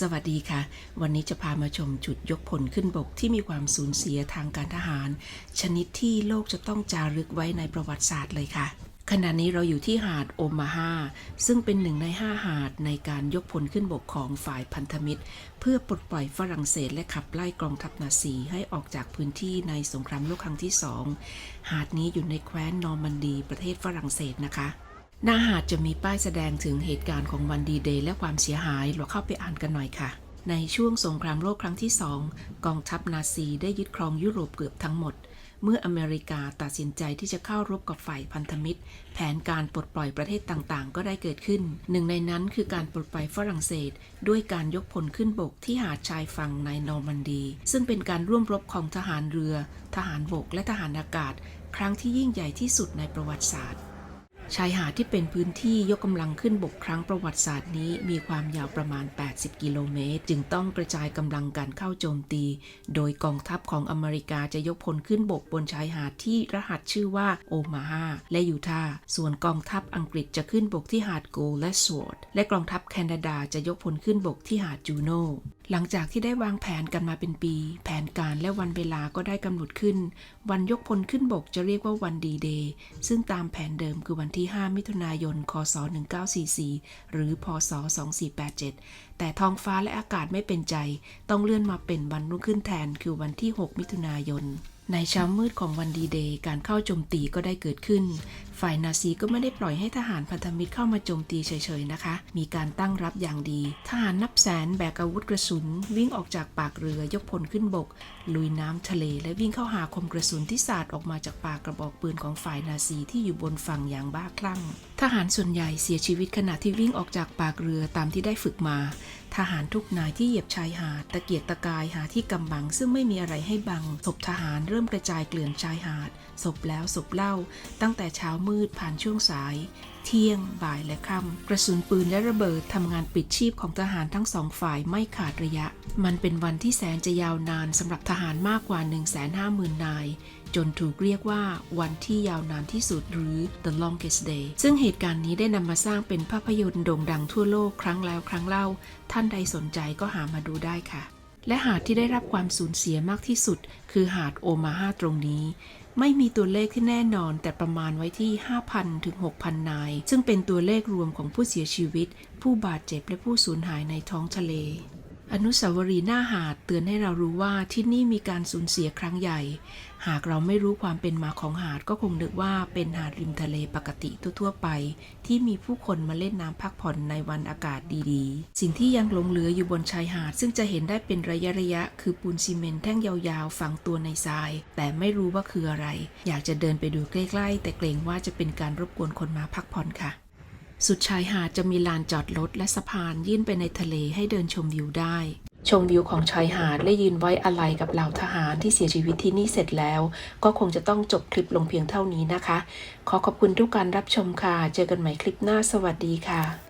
สวัสดีค่ะ วันนี้จะพามาชมจุดยกพลขึ้นบกที่มีความสูญเสียทางการทหาร ชนิดที่โลกจะต้องจารึกไว้ในประวัติศาสตร์เลยค่ะ ขณะนี้เราอยู่ที่หาดโอมาฮาซึ่งเป็นหนึ่งในห้าหาดในการยกพลขึ้นบกของฝ่ายพันธมิตร เพื่อปลดปล่อยฝรั่งเศสและขับไล่กองทัพนาซีให้ออกจากพื้นที่ในสงครามโลกครั้งที่สองหาดนี้อยู่ในแคว้นนอร์มันดีประเทศฝรั่งเศสนะคะ หน้าหาดจะมีป้ายแสดงถึงเหตุการณ์ของวันดีเดย์และความเสียหายเราเข้าไปอ่านกันหน่อยค่ะ ในช่วงสงครามโลกครั้งที่สองกองทัพนาซีได้ยึดครองยุโรปเกือบทั้งหมด เมื่ออเมริกาตัดสินใจที่จะเข้ารบกับฝ่ายพันธมิตร แผนการปลดปล่อยประเทศต่างๆ ก็ได้เกิดขึ้น หนึ่งในนั้นคือการปลดปล่อยฝรั่งเศส ด้วยการยกพลขึ้นบกที่หาดชายฝั่งในนอร์มันดี ซึ่งเป็นการร่วมรบของทหารเรือ ทหารบกและทหารอากาศ ครั้งที่ยิ่งใหญ่ที่สุดในประวัติศาสตร์ ชายหาดที่เป็นพื้นที่ยกกำลังขึ้นบกครั้งประวัติศาสตร์นี้มีความยาวประมาณ 80 กิโลเมตร จึงต้องกระจายกำลังการเข้าโจมตี โดยกองทัพของอเมริกาจะยกพลขึ้นบกบนชายหาดที่รหัสชื่อว่าโอมาฮาและยูทาห์ส่วนกองทัพอังกฤษจะขึ้นบกที่หาดโกลและสวอร์ดและกองทัพแคนาดาจะยกพลขึ้นบกที่หาดจูโนหลังจากที่ได้วางแผนกันมาเป็นปี แผนการและวันเวลาก็ได้กำหนดขึ้น วันยกพลขึ้นบกจะเรียกว่าวันดีเดย์ซึ่งตามแผนเดิมคือวันที่ 5 มิถุนายน คศ 1944 หรือ พศ 2487 แต่ท้องฟ้าและอากาศไม่เป็นใจ ต้องเลื่อนมาเป็นวันรุ่งขึ้นแทนคือวันที่ 6 มิถุนายน ในเช้ามืดของวันดีเดย์การเข้าโจมตีก็ได้เกิดขึ้น ฝ่ายนาซีก็ไม่ได้ปล่อยให้ทหารพันธมิตรเข้ามาโจมตีเฉยๆนะคะ มีการตั้งรับอย่างดี ทหารนับแสนแบกอาวุธกระสุน วิ่งออกจากปากเรือยกพลขึ้นบก ลุยน้ำทะเล และวิ่งเข้าหาคมกระสุนที่สาดออกมาจากปากกระบอกปืนของฝ่ายนาซีที่อยู่บนฝั่งอย่างบ้าคลั่ง ทหารส่วนใหญ่เสียชีวิตขณะที่วิ่งออกจากปากเรือตามที่ได้ฝึกมา ทหารทุกนายที่เหยียบชายหาดตะเกียกตะกายหาที่กำบัง ซึ่งไม่มีอะไรให้บังศพทหารเริ่มกระจายเกลื่อนชายหาดศพแล้วศพเล่า ตั้งแต่เช้ามืดผ่านช่วงสาย เที่ยง บ่ายและค่ำกระสุนปืนและระเบิดทำงานปิดชีพของทหารทั้งสองฝ่ายไม่ขาดระยะ มันเป็นวันที่แสนจะยาวนานสำหรับทหารมากกว่า 150,000 นาย จนถูกเรียกว่าวันที่ยาวนานที่สุดหรือ the longest day ซึ่งเหตุการณ์นี้ได้นำมาสร้างเป็นภาพยนตร์โด่งดังทั่วโลกครั้งแล้วครั้งเล่า ท่านใดสนใจก็หามาดูได้ค่ะ และหาดที่ได้รับความสูญเสียมากที่สุด คือหาดโอมาฮาตรงนี้ ไม่มีตัวเลขที่แน่นอน แต่ประมาณไว้ที่ 5,000 ถึง 6,000 นาย ซึ่งเป็นตัวเลขรวมของผู้เสียชีวิต ผู้บาดเจ็บและผู้สูญหายในท้องทะเล อนุสาวรีย์หน้าหาดเตือนให้เรารู้ว่าที่นี่มีการสูญเสียครั้งใหญ่ หากเราไม่รู้ความเป็นมาของหาดก็คงนึกว่าเป็นหาดริมทะเลปกติทั่วๆไป ที่มีผู้คนมาเล่นน้ำพักผ่อนในวันอากาศดีๆ สิ่งที่ยังหลงเหลืออยู่บนชายหาด ซึ่งจะเห็นได้เป็นระยะระยะๆคือปูนซีเมนต์แท่งยาวๆฝังตัวในทราย แต่ไม่รู้ว่าคืออะไร อยากจะเดินไปดูใกล้ๆ แต่เกรงว่าจะเป็นการรบกวนคนมาพักผ่อนค่ะ สุดชายหาดจะมีลานจอดรถและสะพานยื่นไปในทะเลให้เดินชมวิวได้ ชมวิวของชายหาดและยืนไว้อาลัยกับเหล่าทหารที่เสียชีวิตที่นี่เสร็จแล้ว ก็คงจะต้องจบคลิปลงเพียงเท่านี้นะคะ ขอขอบคุณทุกการรับชมค่ะ เจอกันใหม่คลิปหน้าสวัสดีค่ะ